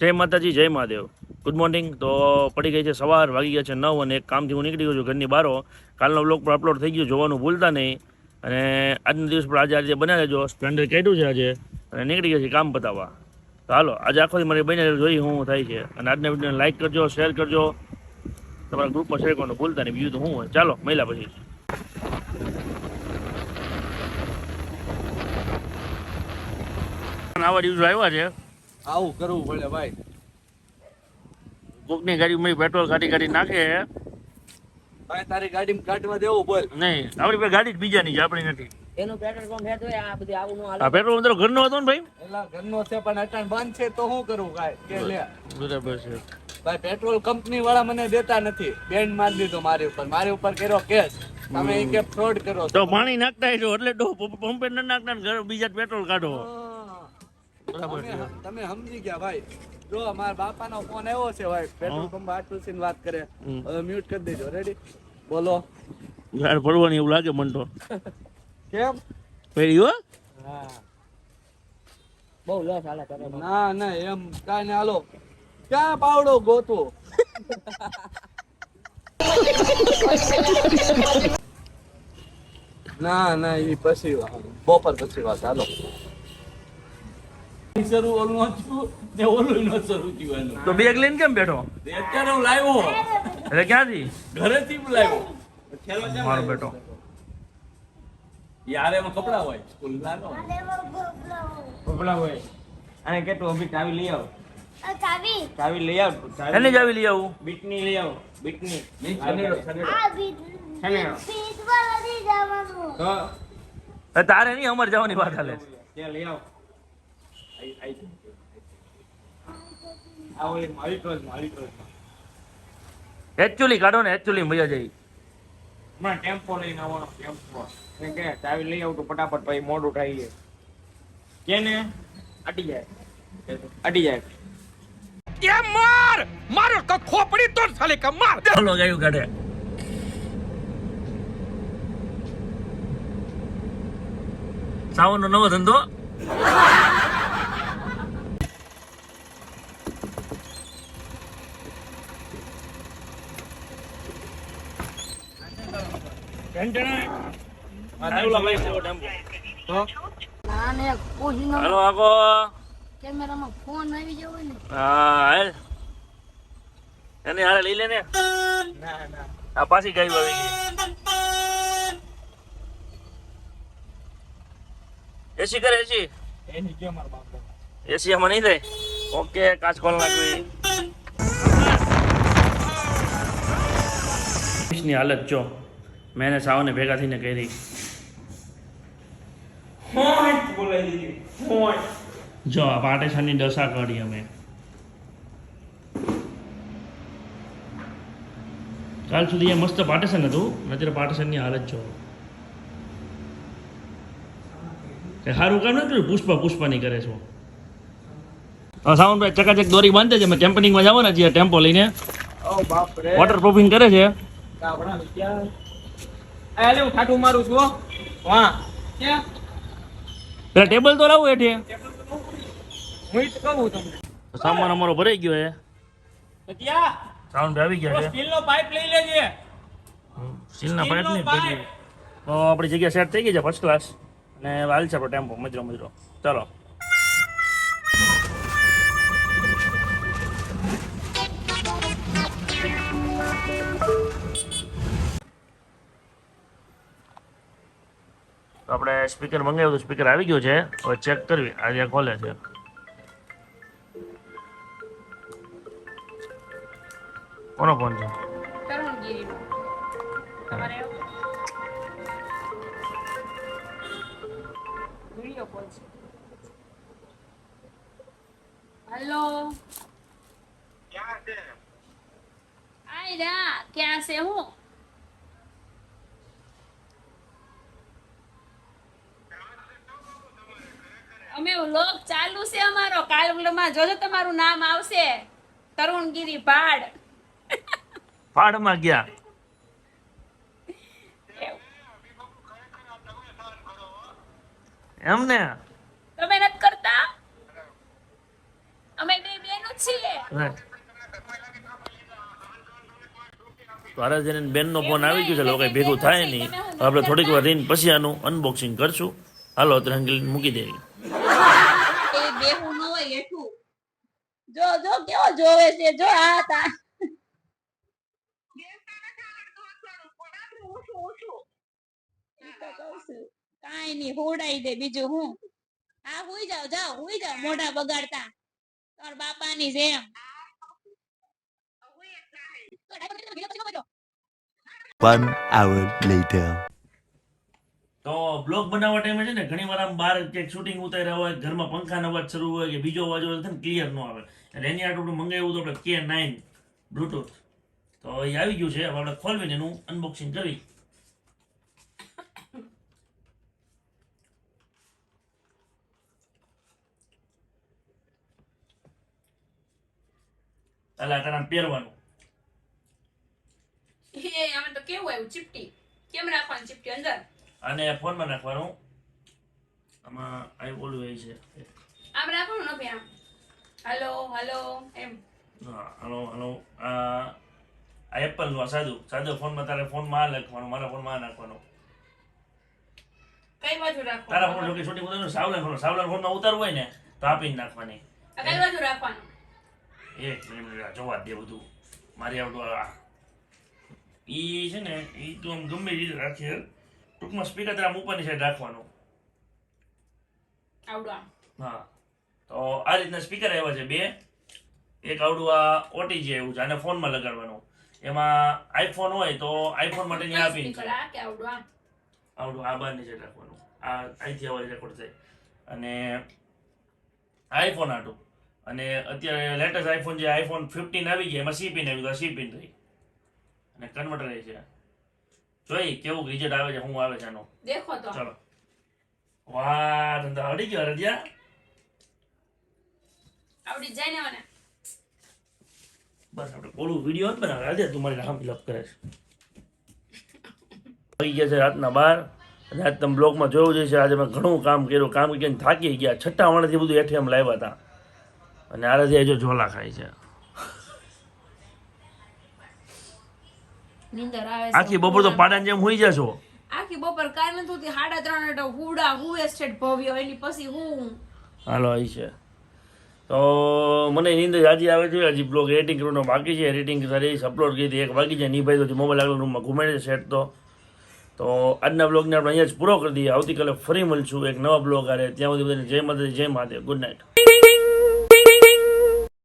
જય માતાજી, જય મહાદેવ. ગુડ મોર્નિંગ તો પડી ગઈ છે સવાર, વાગી ગયા છે નવ અને એક કામથી હું નીકળી ગયો છું ઘરની બારો. કાલનો બ્લોગ પર અપલોડ થઈ ગયો, જોવાનું ભૂલતા નહીં. અને આજના દિવસ પર આજે આજે બનાવી લેજો સ્પ્લેન્ડર કાઢ્યું છે આજે. અને નીકળી ગયા છે કામ પતાવવા. તો હાલો, આજે આખો મારી બને જોઈ હું થાય છે. અને આજના વિડીયોને લાઇક કરજો શેર કરજો. તમારા ગ્રુપમાં શેર કરવાનું ભૂલતા નહીં. બીજું તો હું ચાલો મહિલા પછી. આવા દિવસો આવ્યા છે. આવું કરવું પડે ભાઈ. કોકની ગાડીમાં પેટ્રોલ કાઢી કાઢી નાખે ભાઈ તારી ગાડીમાં કાઢવા દેવું બોલ નહીં આપણી પાસે ગાડી જ બીજાની છે આપણી નથી. એનું પેટ્રોલ પંપ હે તો આ બધી આવું નું આ પેટ્રોલ અંદર ઘરનો હતો ને ભાઈ? એલા ઘરનો છે પણ અટાણ બંધ છે તો શું કરું કાંઈ? કે લે. બરાબર છે. ભાઈ પેટ્રોલ કંપની વાળા મને દેતા નથી. બેન મારી દીધો મારી ઉપર. મારી ઉપર કર્યો કેસ. તમે એ કે ફ્રોડ કરો તો પાણી નાખતા એટલે તો પંપે ન નાખતા બીજા પેટ્રોલ કાઢો. બરાબર તમે સમજી ગયા ભાઈ. જો મારા બાપાનો ફોન આવ્યો છે ભાઈ. પેટ્રોલ પંપ આટલું વાત કરે. હવે મ્યુટ કરી દેજો. રેડી બોલો. ગાડ પડવાની એવું લાગે મન તો. કેમ? પેલી હો. બહુ લોસ હાલે પેટ્રોલ ના ના એમ કાઈ ને હાલો. ક્યાં પાવડો ગોતો? ના ના એ પછી. બપોર પછી વાત. હાલો. શરૂ ઓલું હતું ને ઓલું ન શરૂ થયું તો બેગ લઈને કેમ બેઠો? અત્યારે હું લાવ્યો. એટલે ક્યાંથી? ઘરેથી લાવ્યો. મારો બેટો. યારે એમાં કપડા હોય. સ્કૂલના નો કપડા હોય. અને કેટલું? અભી ચાવી લઈ આવ. ચાવી? લઈ આવ. ચાવી જાવી લઈ આવું. બીટની લઈ આવ. બીટની. સનેડો, સનેડો. આ બીજ સનેડો. બીજમાં નથી જવાનું. તો? તારે નહીં અમારે જવાની વાત હાલે ત્યાં લઈ આવ. એકચ્યુઅલી કાઢો ને એકચ્યુઅલી મજા જઈ હમણાં ટેમ્પો લઈને આવવાનો ટેમ્પો એને કે ચાવી લઈ આવ તો ફટાફટ પછી મોડું થાય છે કેને? અટી જાય. અટી જાય. ચાલો ગાયું કાઢે. સાવનનો નવો ધંધો ના ને કોઈ નો હાલો આખો કેમેરામાં ફોન આવી જવો ને. હા હાલ. એની હારે લઈ લે ને. ના ના આ પાછી ગાયું આવી ગઈ. એસી કરે એસી એની કે મારા બાપા એસી આમાં નહીં થાય? ઓકે કાચ ખોલ નાખવી. ની હાલત જો. મેં એને સાવને ભેગા થઈને કરી. જો આ પાટેશનની દશા કરી અમે. કાલ સુધી એ મસ્ત પાટેશન હતું. અત્યારે પાટેશનની હાલત જો સારું કામ નથી પુષ્પા પુષ્પા નહીં કરે છો. સાવનભાઈ ચકાચક દોરી બાંધે છે. મેં કેમ્પનિંગમાં જવાના છીએ ટેમ્પો લઈને. વોટર પ્રૂફિંગ કરે છે. વિચાર હું ઠાઠું મારું છું વાહ. ક્યાં? પેલા ટેબલ તો લાવું એઠે હું જ કહું તમને. સામાન અમારો ભરાઈ ગયો છે ત્યાં સાઉન્ડ આવી ગયા છે. સ્ટીલનો પાઇપ લઈ લેજે. સ્ટીલના પાઇપ. નહીં તો આપણી જગ્યા સેટ થઈ ગઈ છે ફર્સ્ટ ક્લાસ અને હાલ છે આપણો ટેમ્પો મજરો મજરો. ચાલો. આપણે સ્પીકર મંગાવ્યું હતું સ્પીકર આવી ગયું છે. હવે ચેક કરવી. આજે ખોલે છે. કોનો ફોન છે? હેલો ક્યાં ક્યાં છે હું? અમે લોક ચાલુ છે અમારો. કાલમાં જોજો તમારું નામ આવશે. તરુણગીરી ભાડ. ફાડમાં ગયા. એમ ને? તમે નથી કરતા? અમે બે બેનો છીએ. તો બેનનો ફોન આવી ગયો છે લોકો કંઈ ભેગું થાય નહીં. આપણે થોડીક વાર રહીને પછી આનું અનબોક્સિંગ કરશું. હાલો અત્યારે મૂકી દઈએ એ બેહું ન હોય એઠું જો જો કેવો જોવે છે? જો આ તા કાઈ નઈ કહું છું. કાંઈ નહીં હોડાઈ દે બીજું હું. હા હુઈ જાવ જાવ હુઈ જાવ મોઢા બગાડતા. તાર બાપાની જેમ. One hour later. તો બ્લોગ બનાવવા ટાઈમે છે ને ઘણી વાર આમ બહાર ક્યાંક શૂટિંગ ઉતાર્યા હોય ઘરમાં પંખાનો અવાજ શરૂ હોય કે બીજો અવાજ હોય ને ક્લિયર ન આવે. એટલે એની આપણે મંગાવ્યું તો આપણે કે નાઇન બ્લૂટૂથ તો એ આવી ગયું છે. હવે આપણે ખોલવીને એનું અનબોક્સિંગ કરી. આ તારા પહેરવાનું. હે આમાં તો કેવું આવ્યું? ચીપટી. કેમ રાખવાનું ચીપટી અંદર? અને ફોનમાં નાખવાનું. આમાં આઈ ઓલું એ છે. આમ રાખવાનું ને ભાઈ આમ? હલો હલો એમ. હલો હલો આ એપલ નો સાદું સાદો ફોનમાં તારે ફોનમાં આ લખવાનું મારા ફોનમાં આ નાખવાનું. કઈ બાજુ તારા ફોન રાખવાનું છોટી ઉતારવાનું સાવલાન ફોન સાવલાન ફોનમાં ઉતારવું હોય ને તો આપીને નાખવાની. કઈ બાજુ રાખવાનું? એક મિનિટ જોવા દે બધું. મારી આવડું આ. ઈ છે ને ઈ તું આમ ગમે રીતે રાખીએ ટૂંકમાં સ્પીકર તારા ઉપરની સાઈડ રાખવાનું. આવડું હા. તો આ રીતના સ્પીકર આવ્યા છે બે. એક આવડું આ ઓટીજી આવ્યું છે આને ફોનમાં લગાડવાનું. એમાં આઈફોન હોય તો આઈફોન માટે આ પિન છે આ? આવડું આ બારની છે રાખવાનું. આ અહીંથી અવાજ રેકોર્ડ થાય. અને આઈફોન આટું. અને અત્યારે લેટેસ્ટ આઈફોન જે આઈફોન ફિફ્ટીન આવી ગયા એમાં સી પિન આવી ગયો સી પિન થઈ. અને કન્વર્ટર એ છે. જોઈ કેવું રિઝલ્ટ આવે છે શું આવે છે એનો દેખો તો. ચલો. વાહ ધંધા આવડી ગયો રજ્યા આવડી જાય ને મને. બસ આપણે ઓલું વીડિયો જ બનાવે. આજે તું મારી રામ ફિલઅપ કરે છે. ગયા છે રાતના બાર. અને આજ તમે બ્લોગમાં જોયું જ છે આજે મેં ઘણું કામ કર્યું. કામ કરીને થાકી ગયા. છઠ્ઠા વાણાથી બધું એઠે એમ લાવ્યા હતા. અને આરાધી જો ઝોલા ખાય છે. આખી બપોર તો પાડાની જેમ હોઈ જશો. આખી બપોર કાંઈ નથી હોતી. સાડા ત્રણ હુડા હું સ્ટેટ ભવ્ય એની પછી હું. હાલો આવી છે. તો મને નીંદ હજી આવે છે. હજી બ્લોગ એડિટિંગ કરવાનો બાકી છે. એડિટિંગ કરી અપલોડ કરી હતી એક બાકી છે. નહીં ભાઈ તો મોબાઈલ આગળ રૂમમાં ઘુમાડે છે સેટ તો. તો આજના બ્લોગને આપણે અહીંયા જ પૂરો કરી દઈએ. આવતીકાલે ફરી મળશું એક નવા બ્લોગ આરે ત્યાં સુધી બધાને જય માતા જય મહાદેવ. Good night